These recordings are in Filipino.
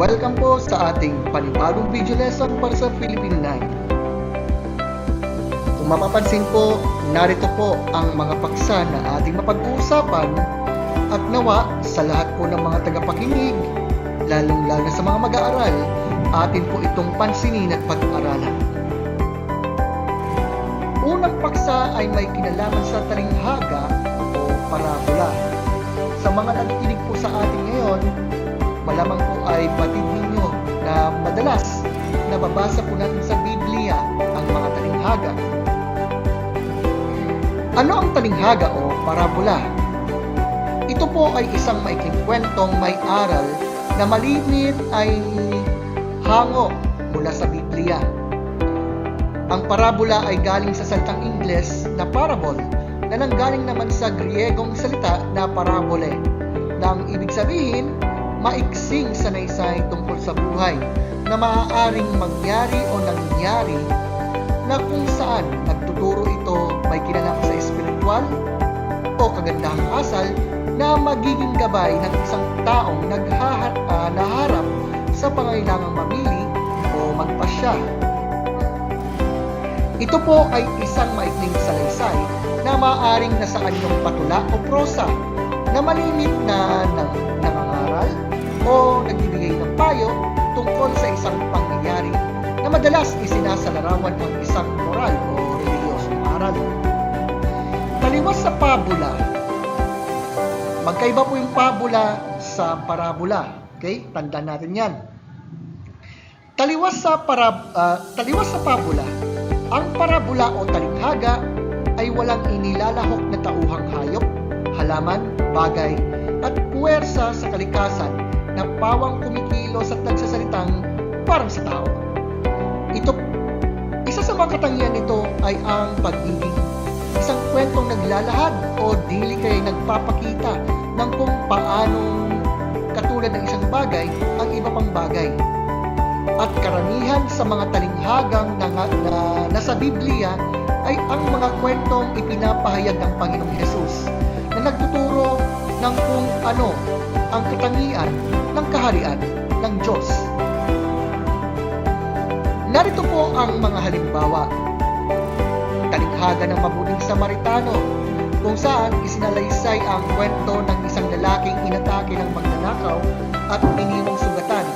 Welcome po sa ating panibagong video lesson para sa Filipino 9. Kung mapapansin po, narito po ang mga paksa na ating mapag-uusapan at nawa sa lahat po ng mga tagapakinig, lalong-lalo sa mga mag-aaral, atin po itong pansinin at pag-aralan. Unang paksa ay may kinalaman sa talinghaga o parabola. Sa mga nakikinig po sa atin ngayon, malamang po ay batid ninyo na madalas nababasa po natin sa Biblia ang mga talinghaga. Ano ang talinghaga o parabola? Ito po ay isang maikling kwentong may aral na malimit ay hango mula sa Biblia. Ang parabola ay galing sa salitang Ingles na parable na nanggaling naman sa Griegong salita na parabole na ang ibig sabihin maiksing sanaysay tungkol sa buhay na maaaring mangyari o nangyari na kung saan nagtuturo ito may kinalaman sa espiritual o kagandahang asal na magiging gabay ng isang taong naghahat, ah, naharap sa pangailangang mamili o magpasya. Ito po ay isang maikling salaysay maaaring nasa anyong patula o prosa na malimit na nang nangangaral o nagbibigay ng payo tungkol sa isang pangyayari na madalas isinasalarawan ang isang moral o reliyosong aral. Taliwas sa pabula, magkaiba po yung pabula sa parabola. Okay? Tandaan natin yan. Taliwas sa para ah, taliwas sa pabula, ang parabola o talinghaga ay walang inilalahok na tauhang hayop, halaman, bagay, at puwersa sa kalikasan na pawang kumikilos at nagsasalitang parang sa tao. Ito, isa sa mga katangian nito ay ang pagiging isang kwentong naglalahad o dili kay nagpapakita ng kung paanong katulad ng isang bagay ang iba pang bagay. At karamihan sa mga talinghagang na, na, na nasa Biblia ay ang mga kwentong ipinapahayag ng Panginoong Hesus na nagtuturo ng kung ano ang katangian ng kaharian ng Diyos. Narito po ang mga halimbawa. Talinghaga ng mabuting Samaritano kung saan isinalaysay ang kwento ng isang lalaking inatake ng magnanakaw at iniwang sugatan.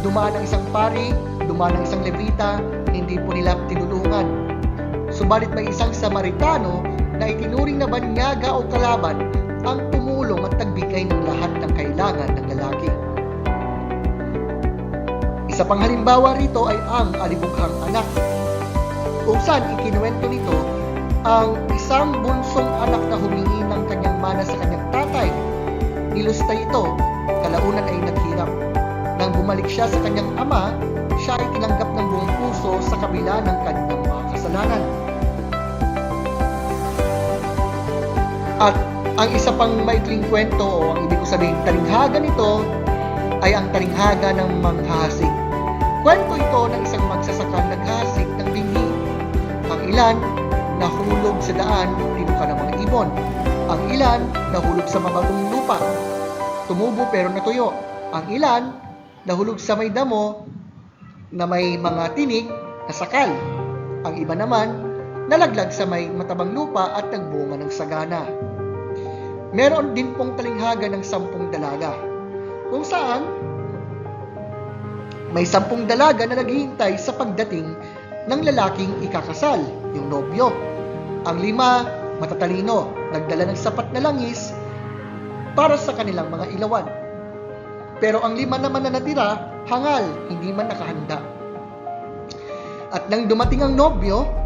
Dumaan ang isang pari, dumaan ang isang levita, hindi po nila tinulungan. Subalit may isang Samaritano na itinuring na banyaga o kalaban ang tumulong at nagbigay ng lahat ng kailangan ng lalaki. Isa pang halimbawa rito ay ang alibughang anak kung saan ikinuwento nito ang isang bunsong anak na humingi ng kanyang mana sa kanyang tatay. Nilusta ito, kalaunan ay naghirap. Nang bumalik siya sa kanyang ama, siya ay tinanggap ng buong puso sa kabila ng kanyang mga kasalanan. At ang isa pang maikling kwento o ang ibig ko sabihin talinghaga nito ay ang talinghaga ng manghahasik. Kwento ito ng isang magsasakang naghahasik ng binhi. Ang ilan nahulog sa daan, tinuka ng mga ibon. Ang ilan nahulog sa mabagong lupa, tumubo pero natuyo. Ang ilan nahulog sa may damo na may mga tinig na sakal. Ang iba naman nalaglag sa may matabang lupa at nagbunga ng sagana. Meron din pong talinghaga ng sampung dalaga, kung saan may sampung dalaga na naghihintay sa pagdating ng lalaking ikakasal, yung nobyo. Ang lima, matatalino, nagdala ng sapat na langis para sa kanilang mga ilawan. Pero ang lima naman na natira, hangal, hindi man nakahanda. At nang dumating ang nobyo,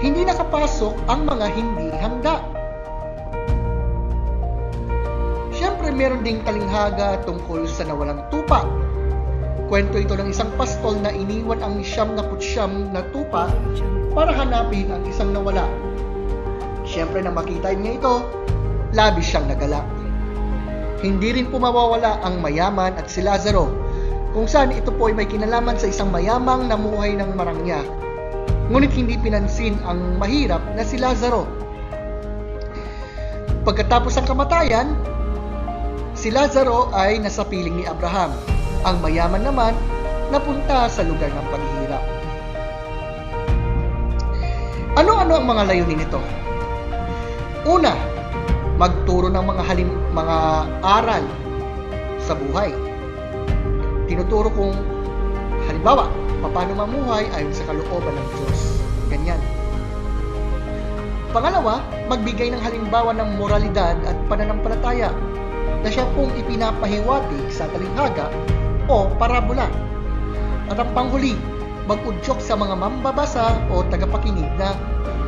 hindi nakapasok ang mga hindi handa. Siyempre meron ding talinghaga tungkol sa nawalang tupa. Kwento ito ng isang pastol na iniwan ang siyam na putsyam na tupa para hanapin ang isang nawala. Siyempre na makita niya ito, labis siyang nagalak. Hindi rin po mawawala ang mayaman at si Lazaro, kung saan ito po ay may kinalaman sa isang mayamang namuhay ng marangya. Ngunit hindi pinansin ang mahirap na si Lazaro. Pagkatapos ng kamatayan, si Lazaro ay nasa piling ni Abraham. Ang mayaman naman napunta sa lugar ng paghihirap. Ano-ano ang mga layunin nito? Una, magturo ng mga halim, mga aral sa buhay. Tinuturo kong halimbawa, paano mamuhay ayon sa kalooban ng Diyos. Ganyan. Pangalawa, magbigay ng halimbawa ng moralidad at pananampalataya na siya pong ipinapahiwatig sa talinghaga o parabola. At ang panghuli, mag-udyok sa mga mambabasa o tagapakinig na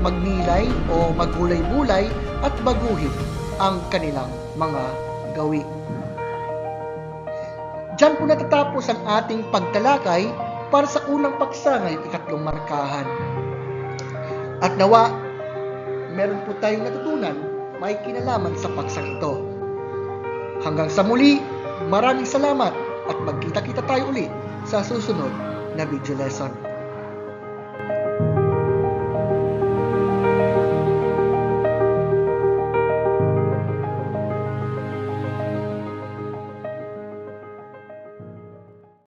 magnilay o maggulay-bulay at baguhin ang kanilang mga gawi. Diyan po natatapos ang ating pagtalakay para sa unang paksa ngayong ikatlong markahan. At nawa, meron po tayong natutunan may kinalaman sa paksang ito. Hanggang sa muli, maraming salamat at magkita-kita tayo ulit sa susunod na video lesson.